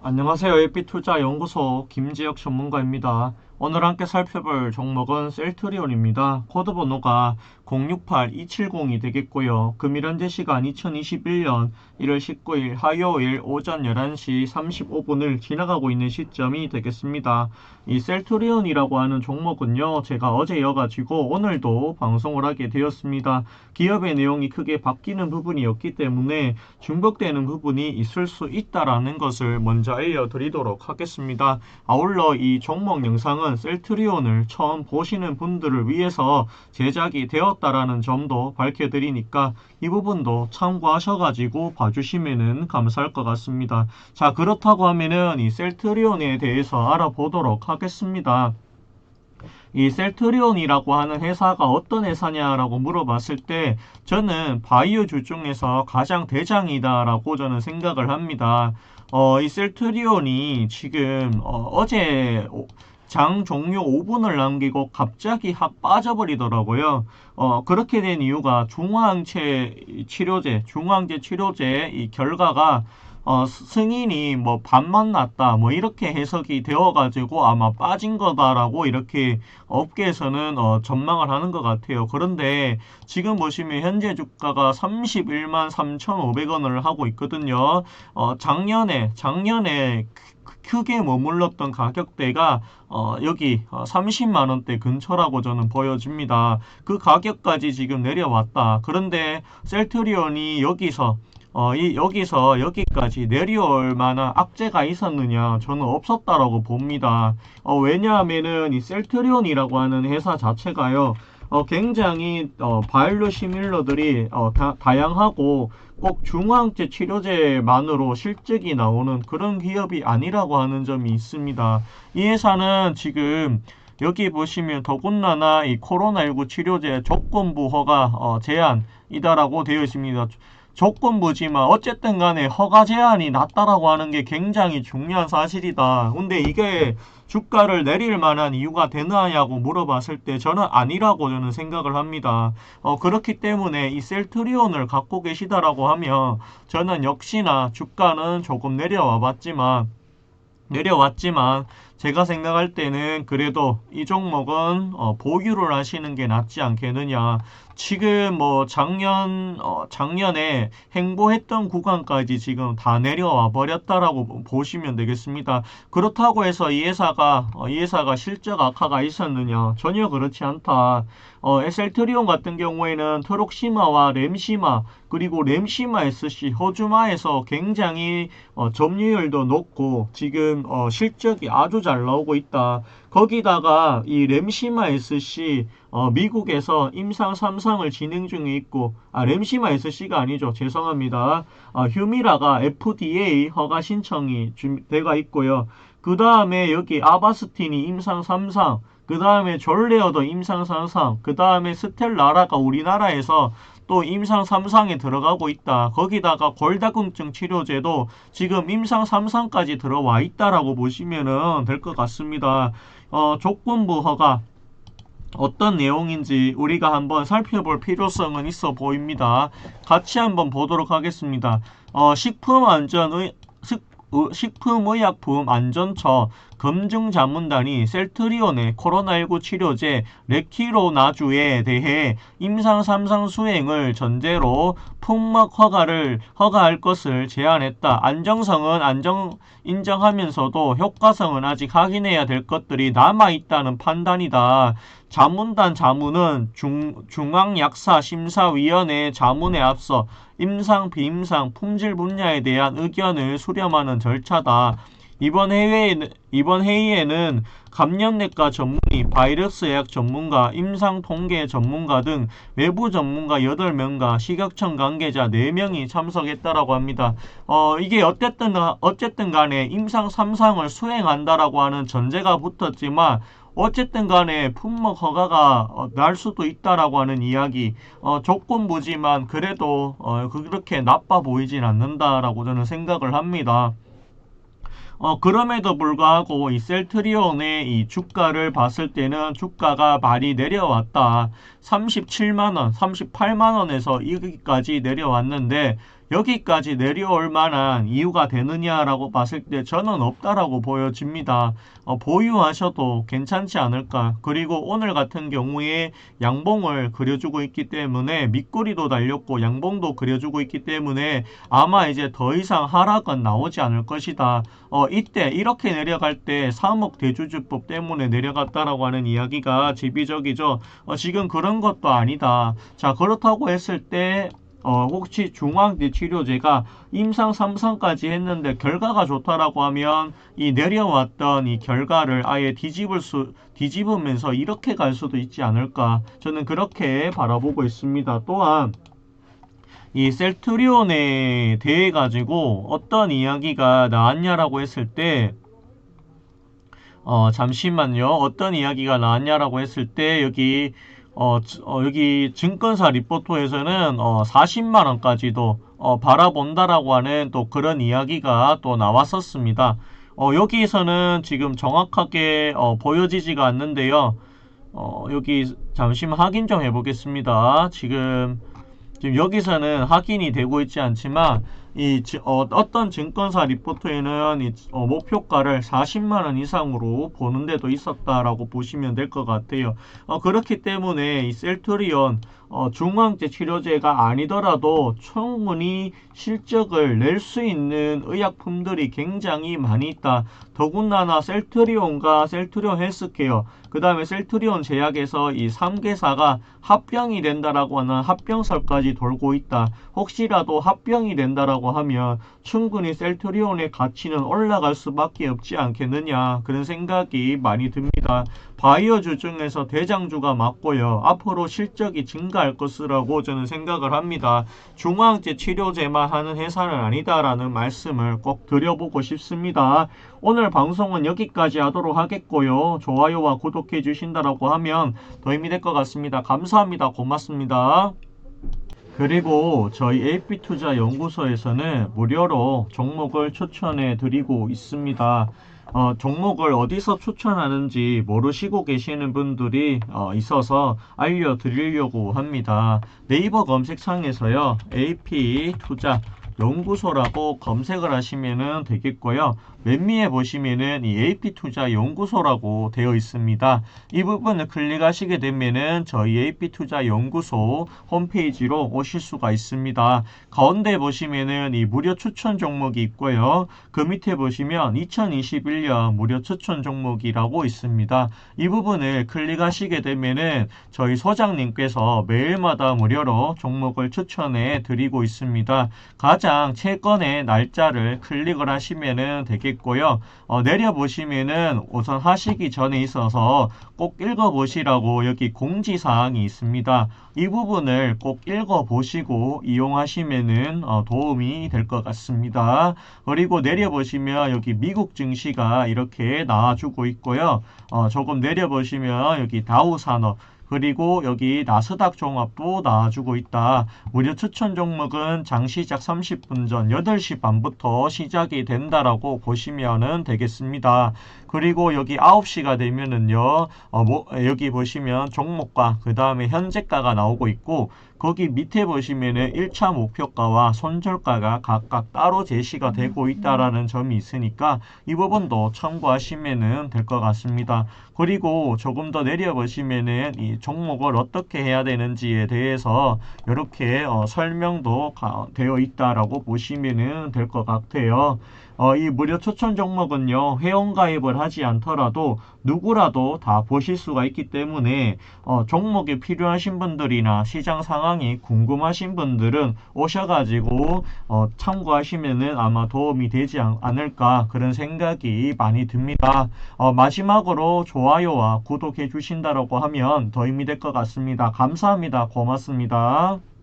안녕하세요. LP투자연구소 김지혁 전문가입니다. 오늘 함께 살펴볼 종목은 셀트리온입니다. 코드 번호가 068270이 되겠고요. 금일 현재 시간 2021년 1월 19일 화요일 오전 11시 35분을 지나가고 있는 시점이 되겠습니다. 이 셀트리온이라고 하는 종목은요. 제가 어제 여가지고 오늘도 방송을 하게 되었습니다. 기업의 내용이 크게 바뀌는 부분이었기 때문에 중복되는 부분이 있을 수 있다라는 것을 먼저 알려드리도록 하겠습니다. 아울러 이 종목 영상은 셀트리온을 처음 보시는 분들을 위해서 제작이 되었다라는 점도 밝혀드리니까 이 부분도 참고하셔가지고 봐주시면 감사할 것 같습니다. 자 그렇다고 하면은 이 셀트리온에 대해서 알아보도록 하겠습니다. 이 셀트리온이라고 하는 회사가 어떤 회사냐라고 물어봤을 때 저는 바이오주 중에서 가장 대장이다라고 저는 생각을 합니다. 어, 이 셀트리온이 지금 어, 제 장 종료 5분을 남기고 갑자기 확 빠져버리더라고요. 어, 그렇게 된 이유가 중화항체 치료제, 중화항체 치료제 이 결과가 어, 승인이 뭐 반만 났다 뭐 이렇게 해석이 되어가지고 아마 빠진 거다라고 이렇게 업계에서는 어, 전망을 하는 것 같아요. 그런데 지금 보시면 현재 주가가 31만 3,500원을 하고 있거든요. 어, 작년에 작년에 크게 머물렀던 가격대가 어, 여기 30만 어, 원대 근처라고 저는 보여집니다. 그 가격까지 지금 내려왔다. 그런데 셀트리온이 여기서 어, 이, 여기서 여기까지 내려올 만한 악재가 있었느냐? 저는 없었다라고 봅니다. 어, 왜냐하면은 이 셀트리온이라고 하는 회사 자체가요, 어, 굉장히 어, 바이올로 시밀러들이 어, 다, 다양하고 꼭 중화항체 치료제만으로 실적이 나오는 그런 기업이 아니라고 하는 점이 있습니다. 이 회사는 지금 여기 보시면 더군다나 이 코로나19 치료제 조건부 허가 어, 제한이다라고 되어 있습니다. 조건부지만 어쨌든 간에 허가 제한이 낮다라고 하는 게 굉장히 중요한 사실이다. 근데 이게 주가를 내릴 만한 이유가 되느냐고 물어봤을 때 저는 아니라고 저는 생각을 합니다. 어, 그렇기 때문에 이 셀트리온을 갖고 계시다라고 하면 저는 역시나 주가는 조금 내려와 봤지만 내려왔지만 제가 생각할 때는 그래도 이 종목은 어, 보유를 하시는 게 낫지 않겠느냐. 지금 뭐 작년 어, 작년에 행보했던 구간까지 지금 다 내려와 버렸다라고 보시면 되겠습니다. 그렇다고 해서 이 회사가 어, 이 회사가 실적 악화가 있었느냐? 전혀 그렇지 않다. 어, SL트리온 같은 경우에는 트록시마와 램시마 그리고 램시마 SC 호주마에서 굉장히 어, 점유율도 높고 지금 어, 실적이 아주 잘 나오고 있다. 거기다가 이 램시마 SC 어, 미국에서 임상 3상을 진행 중에 있고 아 램시마 SC가 아니죠. 죄송합니다. 어, 휴미라가 FDA 허가 신청이 준비가 있고요. 그 다음에 여기 아바스틴이 임상 3상 그 다음에 졸레어도 임상 3상 그 다음에 스텔라라가 우리나라에서 또 임상 3상에 들어가고 있다. 거기다가 골다공증 치료제도 지금 임상 3상까지 들어와 있다라고 보시면 될것 같습니다. 어, 조건부 허가 어떤 내용인지 우리가 한번 살펴볼 필요성은 있어 보입니다. 같이 한번 보도록 하겠습니다. 어, 식품안전의 식품의약품 안전처 검증자문단이 셀트리온의 코로나19 치료제 레키로나주에 대해 임상 3상 수행을 전제로 품목 허가를 허가할 것을 제안했다. 안정성은 안정 인정하면서도 효과성은 아직 확인해야 될 것들이 남아 있다는 판단이다. 자문단 자문은 중, 중앙약사심사위원회 자문에 앞서 임상, 비임상, 품질 분야에 대한 의견을 수렴하는 절차다. 이번 회의에는, 이번 회의에는 감염내과 전문의, 바이러스약 전문가, 임상 통계 전문가 등 외부 전문가 8명과 식약청 관계자 4명이 참석했다라고 합니다. 어, 이게 어쨌든, 어쨌든 간에 임상 3상을 수행한다라고 하는 전제가 붙었지만 어쨌든 간에 품목 허가가 어, 날 수도 있다라고 하는 이야기 어, 조건부지만 그래도 어, 그렇게 나빠 보이진 않는다라고 저는 생각을 합니다. 어, 그럼에도 불구하고 이 셀트리온의 이 주가를 봤을 때는 주가가 많이 내려왔다. 37만원, 38만원에서 여기까지 내려왔는데 여기까지 내려올 만한 이유가 되느냐라고 봤을 때 저는 없다라고 보여집니다. 어, 보유하셔도 괜찮지 않을까. 그리고 오늘 같은 경우에 양봉을 그려주고 있기 때문에 밑꼬리도 달렸고 양봉도 그려주고 있기 때문에 아마 이제 더 이상 하락은 나오지 않을 것이다. 어, 이때 이렇게 내려갈 때 3억 대주주법 때문에 내려갔다라고 하는 이야기가 제비적이죠. 어, 지금 그런 것도 아니다. 자, 그렇다고 했을 때 어, 혹시 중앙대 치료제가 임상 3상까지 했는데 결과가 좋다라고 하면 이 내려왔던 이 결과를 아예 뒤집을 수 뒤집으면서 이렇게 갈 수도 있지 않을까 저는 그렇게 바라보고 있습니다. 또한 이 셀트리온에 대해 가지고 어떤 이야기가 나왔냐라고 했을 때 어, 잠시만요. 어떤 이야기가 나왔냐라고 했을 때 여기 어, 어, 여기 증권사 리포터에서는 어, 40만 원까지도 어, 바라본다라고 하는 또 그런 이야기가 또 나왔었습니다. 어, 여기에서는 지금 정확하게 어, 보여지지가 않는데요. 어, 여기 잠시만 확인 좀 해보겠습니다. 지금 지금 여기서는 확인이 되고 있지 않지만 이 어, 어떤 증권사 리포트에는 이, 어, 목표가를 40만 원 이상으로 보는 데도 있었다라고 보시면 될 것 같아요. 어, 그렇기 때문에 이 셀트리온 어, 중앙제 치료제가 아니더라도 충분히 실적을 낼 수 있는 의약품들이 굉장히 많이 있다. 더군다나 셀트리온과 셀트리온 헬스케어, 그 다음에 셀트리온 제약에서 이 3개사가 합병이 된다라고 하는 합병설까지 돌고 있다. 혹시라도 합병이 된다라고 하면 충분히 셀트리온의 가치는 올라갈 수밖에 없지 않겠느냐. 그런 생각이 많이 듭니다. 바이오주 중에서 대장주가 맞고요. 앞으로 실적이 증가할 것이라고 저는 생각을 합니다. 중앙제 치료제만 하는 회사는 아니다라는 말씀을 꼭 드려보고 싶습니다. 오늘 방송은 여기까지 하도록 하겠고요. 좋아요와 구독해 주신다라고 하면 더 힘이 될 것 같습니다. 감사합니다. 고맙습니다. 그리고 저희 AP투자 연구소에서는 무료로 종목을 추천해 드리고 있습니다. 어, 종목을 어디서 추천하는지 모르시고 계시는 분들이 어, 있어서 알려드리려고 합니다. 네이버 검색창에서요. AP 투자 연구소라고 검색을 하시면 되겠고요. 맨 위에 보시면은 이 AP투자 연구소라고 되어 있습니다. 이 부분을 클릭하시게 되면은 저희 AP투자 연구소 홈페이지로 오실 수가 있습니다. 가운데 보시면은 이 무료 추천 종목이 있고요. 그 밑에 보시면 2021년 무료 추천 종목이라고 있습니다. 이 부분을 클릭하시게 되면은 저희 소장님께서 매일마다 무료로 종목을 추천해 드리고 있습니다. 가장 채권의 날짜를 클릭을 하시면 되 겠고요. 어, 내려보시면은 우선 하시기 전에 있어서 꼭 읽어보시라고 여기 공지사항이 있습니다. 이 부분을 꼭 읽어보시고 이용하시면은 어, 도움이 될 것 같습니다. 그리고 내려보시면 여기 미국 증시가 이렇게 나와주고 있고요. 어, 조금 내려보시면 여기 다우산업 그리고 여기 나스닥 종합도 나와주고 있다. 무료 추천 종목은 장 시작 30분 전 8시 반부터 시작이 된다라고 보시면 되겠습니다. 그리고 여기 9시가 되면은요, 어, 뭐, 여기 보시면 종목과 그 다음에 현재가가 나오고 있고, 거기 밑에 보시면은 1차 목표가와 손절가가 각각 따로 제시가 되고 있다라는 점이 있으니까 이 부분도 참고하시면은 될 것 같습니다. 그리고 조금 더 내려 보시면은 이 종목을 어떻게 해야 되는지에 대해서 이렇게 어, 설명도 되어 있다라고 보시면은 될 것 같아요. 어, 이 무료 추천 종목은요, 회원가입을 하지 않더라도 누구라도 다 보실 수가 있기 때문에 어, 종목이 필요하신 분들이나 시장 상황이 궁금하신 분들은 오셔가지고 어, 참고하시면은 아마 도움이 되지 않, 을까 그런 생각이 많이 듭니다. 어, 마지막으로 좋아요와 구독해 주신다라고 하면 더 힘이 될 것 같습니다. 감사합니다. 고맙습니다.